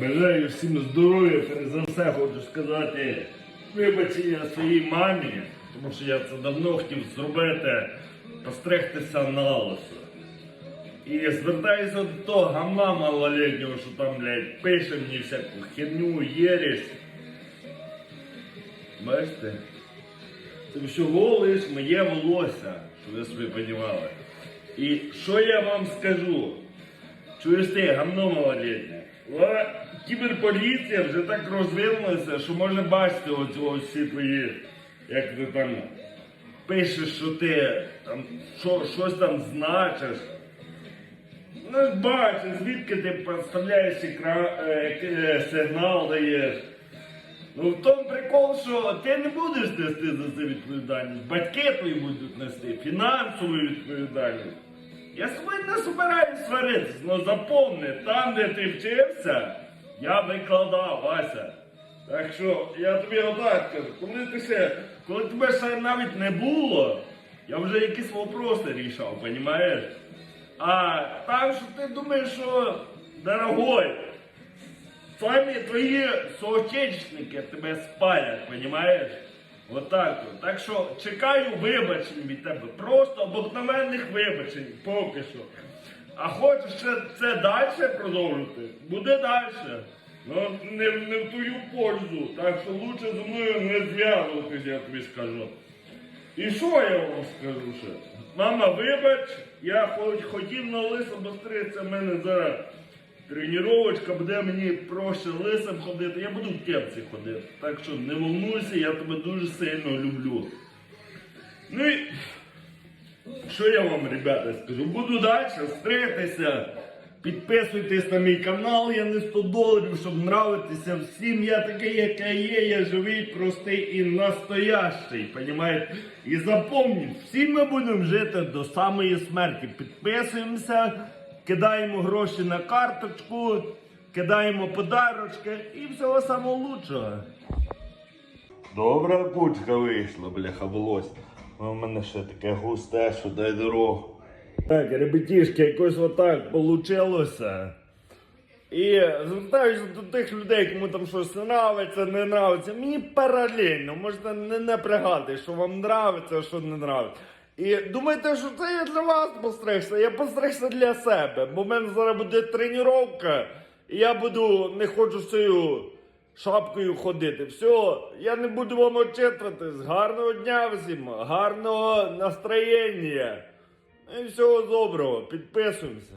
бажаю всім здоров'я, перш за все хочу сказати вибачення своїй мамі, тому що я це давно хотів зробити, постригтися на лисо. І звертаюся до того гамна малолетнього, що там, блядь, пише мені всяку херню, єресь. Бачите? Це всього лиш моє волосся, щоб ви собі понімали. І що я вам скажу? Чуєш ти, гамно малолетнє? Ла- Кіберполіція вже так розвинулася, що може бачити оцього всі твої, як ти там пишеш, що ти там що, щось там значиш. Ну бачиш, звідки ти представляєш екра... е, е, сигнал даєш. Ну в тому прикол, що ти не будеш нести за це відповідальність. Батьки твої будуть нести фінансову відповідальність. Я тобою не збираюсь сваритися, але запомни, там, де ти вчився, я викладав, Вася. Так що я тобі отак кажу, коли ти ще, коли тебе ще навіть не було, я вже якісь вопроси рішав, розумієш? А так, що ти думаєш, що дорогой, Самі твої соотечественники тебе спалять, понимаєш? Отак от. Так що чекаю вибачень від тебе. Просто обикновенних вибачень, поки що. А хочеш ще це далі продовжити? Буде далі. Ну, не, не в твою пользу. Так що лучше зі мною не зв'язуватись, я тобі скажу. І що я вам скажу ще? Мама, вибач, я хоч хотів на лисо постригтися, в мене зараз тренувачка, буде мені проще лисом ходити. Я буду в кепці ходити. Так що не волнуйся, я тебе дуже сильно люблю. Ну і що я вам, ребята, скажу? Буду далі стригтися. Підписуйтесь на мій канал, я не 100 доларів, щоб нравитися всім. Я такий, як я є, я живий, простий і настоящий. Понімаєте? І запомніть, всі ми будемо жити до самої смерті. Підписуємося, кидаємо гроші на карточку, кидаємо подарочки і всього самого лучшого. Добра кучка вийшла, бляха, волосся. У мене ще таке густе, що дай дорогу. Так, ребятішки, якось отак получилося. І звертаюся до тих людей, кому там щось нравиться, не нравиться. Мені паралельно, можете не напрягати, що вам нравиться, а що не нравиться. І думаєте, що це я для вас постригся? Я постригся для себе, бо в мене зараз буде тренування, і я буду не хочу цією шапкою ходити. Все, я не буду вам очитуватись. Гарного дня всім, гарного настроєння. І всього доброго, підписуємося.